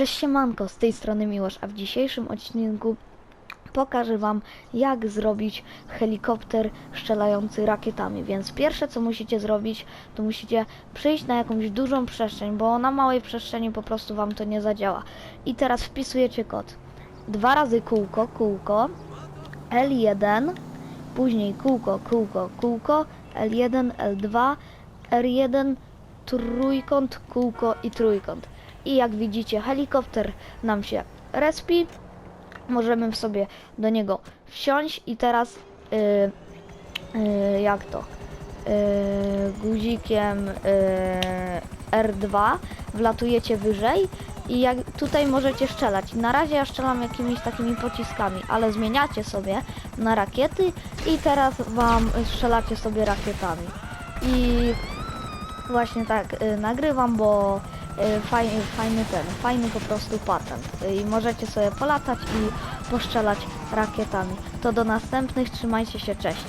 Cześć siemanko, z tej strony Miłosz, a w dzisiejszym odcinku pokażę wam jak zrobić helikopter strzelający rakietami. Więc pierwsze co musicie zrobić, to musicie przyjść na jakąś dużą przestrzeń, bo na małej przestrzeni po prostu wam to nie zadziała. I teraz wpisujecie kod. Dwa razy kółko, kółko, L1, później kółko, kółko, kółko, L1, L2, R1, trójkąt, kółko i trójkąt. I jak widzicie, helikopter nam się respi. Możemy sobie do niego wsiąść i teraz yy, yy, jak to? Yy, guzikiem yy, R2 wlatujecie wyżej i jak tutaj możecie strzelać. Na razie ja strzelam jakimiś takimi pociskami, ale zmieniacie sobie na rakiety i teraz wam strzelacie sobie rakietami. I właśnie tak y, nagrywam, bo fajny, fajny ten, fajny po prostu patent. Y, I możecie sobie polatać i poszczelać rakietami. To do następnych, trzymajcie się, cześć.